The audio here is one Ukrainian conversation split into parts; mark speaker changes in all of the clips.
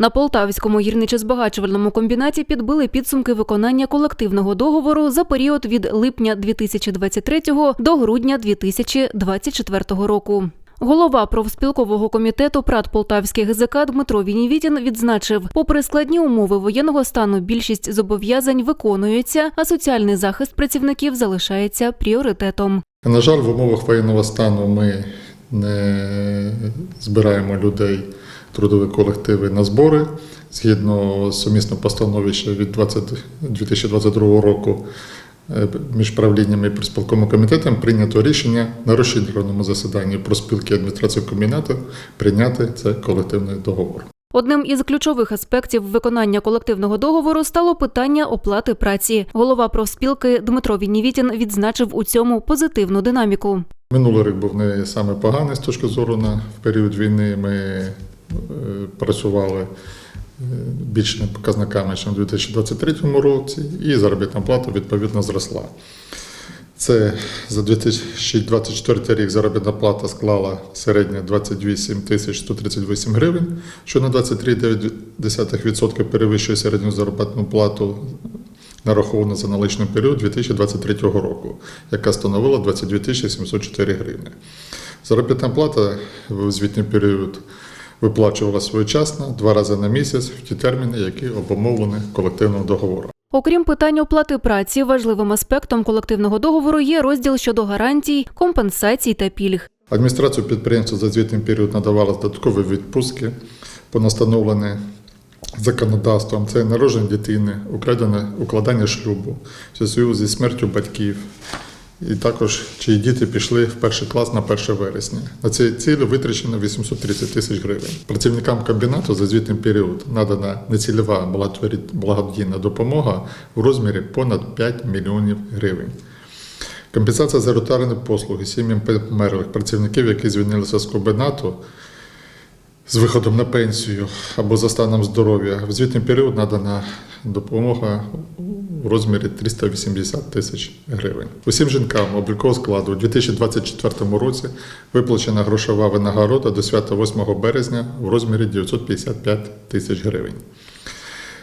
Speaker 1: На Полтавському гірничо-збагачувальному комбінаті підбили підсумки виконання колективного договору за період від липня 2023 до грудня 2024 року. Голова профспілкового комітету ПРАТ Полтавський ГЗК Дмитро Вінівітін відзначив, попри складні умови воєнного стану, більшість зобов'язань виконуються, а соціальний захист працівників залишається пріоритетом.
Speaker 2: На жаль, в умовах воєнного стану ми не збираємо людей, трудові колективи на збори. Згідно з сумісною постанови ще від 20 2022 року е, між правліннями і профспілковим комітетом прийнято рішення на розширеному засіданні профспілки адміністрації комбінату прийняти цей колективний договор.
Speaker 1: Одним із ключових аспектів виконання колективного договору стало питання оплати праці. Голова профспілки Дмитро Віннівітін відзначив у цьому позитивну динаміку.
Speaker 2: Минулий рік був не саме поганий з точки зору на в період війни. Ми працювали е, більшими показниками, ніж у 2023 році, і заробітна плата відповідно зросла. Це за 2024 рік заробітна плата склала середньо 28 тисяч 138 гривень, що на 23,9% перевищує середню заробітну плату нараховану за наличний період 2023 року, яка становила 22 тисячі 704 гривні. Заробітна плата в звітний період виплачувала своєчасно два рази на місяць в ті терміни, які обумовлені колективним договором.
Speaker 1: Окрім питань оплати праці, важливим аспектом колективного договору є розділ щодо гарантій, компенсацій та пільг.
Speaker 2: Адміністрацію підприємства за звітний період надавала додаткові відпустки по настановлене законодавством. Це народження дитини, укладення, укладання шлюбу, в зв'язку зі смертю батьків. І також чиї діти пішли в перший клас на 1 вересня. На ці цілі витрачено 830 тисяч гривень. Працівникам комбінату за звітний період надана нецільова благодійна допомога у розмірі понад 5 мільйонів гривень. Компенсація за ротарні послуги сім'ям померлих працівників, які звільнилися з комбінату з виходом на пенсію або за станом здоров'я. В звітний період надана допомога у розмірі 380 тисяч гривень. Усім жінкам облікового складу у 2024 році виплачена грошова винагорода до свята 8 березня в розмірі 955 тисяч гривень.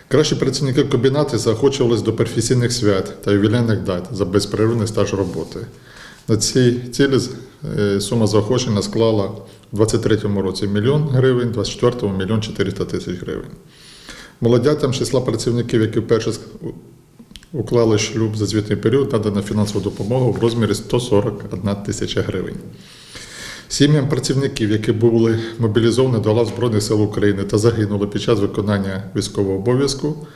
Speaker 2: Кращі працівники комбінату заохочувались до професійних свят та ювілейних дат за безперервний стаж роботи. На ці цілі е, сума заохочення склала у 2023 році мільйон гривень, у 2024 – мільйон 400 тисяч гривень. Молодятам числа працівників, які вперше уклали шлюб за звітний період, надана фінансова допомога в розмірі 141 тисяча гривень. Сім'ям працівників, які були мобілізовані до лав Збройних сил України та загинули під час виконання військового обов'язку,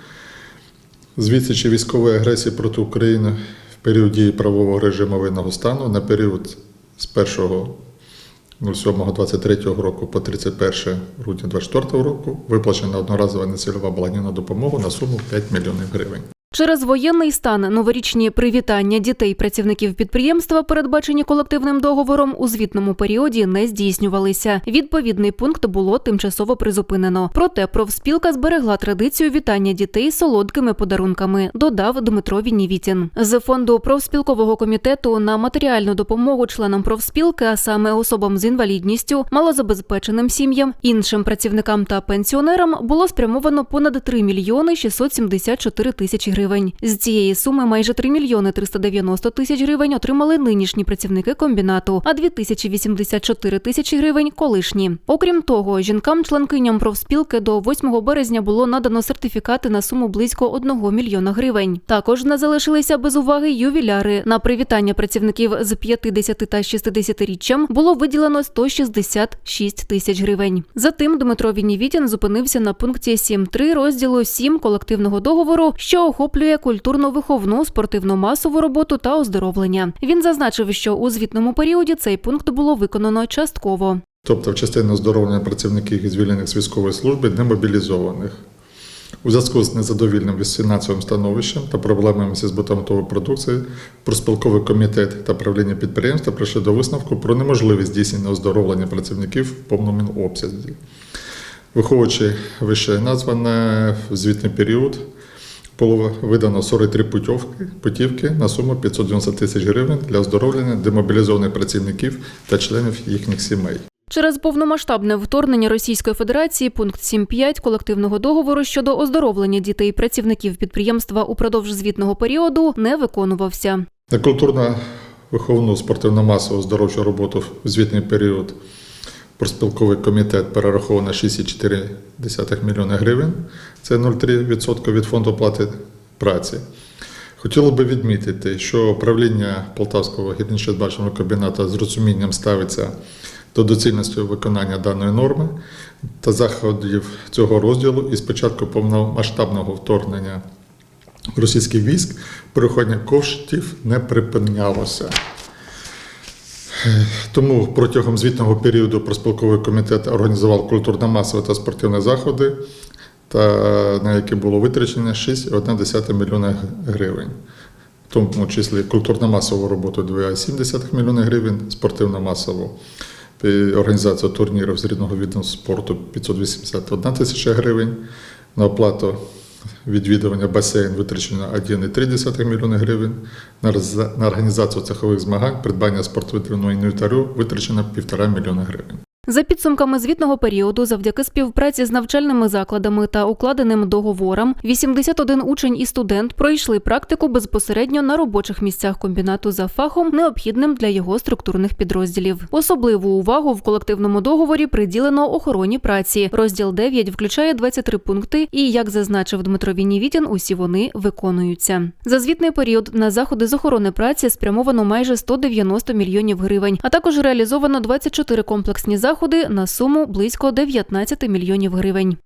Speaker 2: з відсічі військової агресії проти України в період дії правового режиму воєнного стану на період з 1.07.23 року по 31 грудня 2024 року виплачена одноразова нецільова благодійна допомога на суму 5 мільйонів гривень.
Speaker 1: Через воєнний стан новорічні привітання дітей працівників підприємства, передбачені колективним договором, у звітному періоді не здійснювалися. Відповідний пункт було тимчасово призупинено. Проте профспілка зберегла традицію вітання дітей солодкими подарунками, додав Дмитро Віннівітін. З фонду профспілкового комітету на матеріальну допомогу членам профспілки, а саме особам з інвалідністю, малозабезпеченим сім'ям, іншим працівникам та пенсіонерам було спрямовано понад 3 мільйони 674 тисячі гривень. З цієї суми майже 3 мільйони 390 тисяч гривень отримали нинішні працівники комбінату, а 2084 тисячі гривень колишні. Окрім того, жінкам-членкиням профспілки до 8 березня було надано сертифікати на суму близько 1 мільйона гривень. Також не залишилися без уваги ювіляри. На привітання працівників з 50 та 60-річчям було виділено 166 тисяч гривень. Затим Дмитро Віннівітін зупинився на пункті 7.3 розділу 7 колективного договору, що охоплює культурно-виховну, спортивно-масову роботу та оздоровлення. Він зазначив, що у звітному періоді цей пункт було виконано частково.
Speaker 2: тобто в частину оздоровлення працівників звільнених з військової служби немобілізованих. У зв'язку з незадовільним фінансовим становищем та проблемами зі збутом продукції, проспілковий комітет та правління підприємства прийшли до висновку про неможливість здійснення оздоровлення працівників в повному обсязі. Виховуючи вище назване в звітний період, було видано 43 путівки, путівки на суму 590 тисяч гривень для оздоровлення демобілізованих працівників та членів їхніх сімей.
Speaker 1: Через повномасштабне вторгнення Російської Федерації пункт 7.5 колективного договору щодо оздоровлення дітей працівників підприємства упродовж звітного періоду не виконувався.
Speaker 2: На культурно виховну спортивно-масову здоровчу роботу в звітний період проспілковий комітет перераховано 6,4 мільйони гривень. Це 0,3% від фонду оплати праці. Хотіло би відмітити, що управління Полтавського гірничо-збачного комбінату з розумінням ставиться до доцільності виконання даної норми та заходів цього розділу із початку повномасштабного вторгнення російських військ переходення коштів не припинялося. Тому протягом звітного періоду проспілковий комітет організував культурно-масові та спортивні заходи, та на які було витрачено 6,1 мільйона гривень. В тому числі культурно-масову роботу 2,7 мільйона гривень, спортивно-масову організацію турнірів з рідного віду спорту 581 тисяча гривень, на оплату відвідування басейн витрачено 1,3 мільйони гривень, на на організацію цехових змагань, придбання спортивного інвентарю витрачено 1,5 мільйона гривень.
Speaker 1: За підсумками звітного періоду, завдяки співпраці з навчальними закладами та укладеним договорам, 81 учень і студент пройшли практику безпосередньо на робочих місцях комбінату за фахом, необхідним для його структурних підрозділів. Особливу увагу в колективному договорі приділено охороні праці. Розділ 9 включає 23 пункти, і як зазначив Дмитро Віннівітін, усі вони виконуються. За звітний період на заходи з охорони праці спрямовано майже 190 мільйонів гривень, а також реалізовано 24 комплексні заходи на суму близько 19 мільйонів гривень.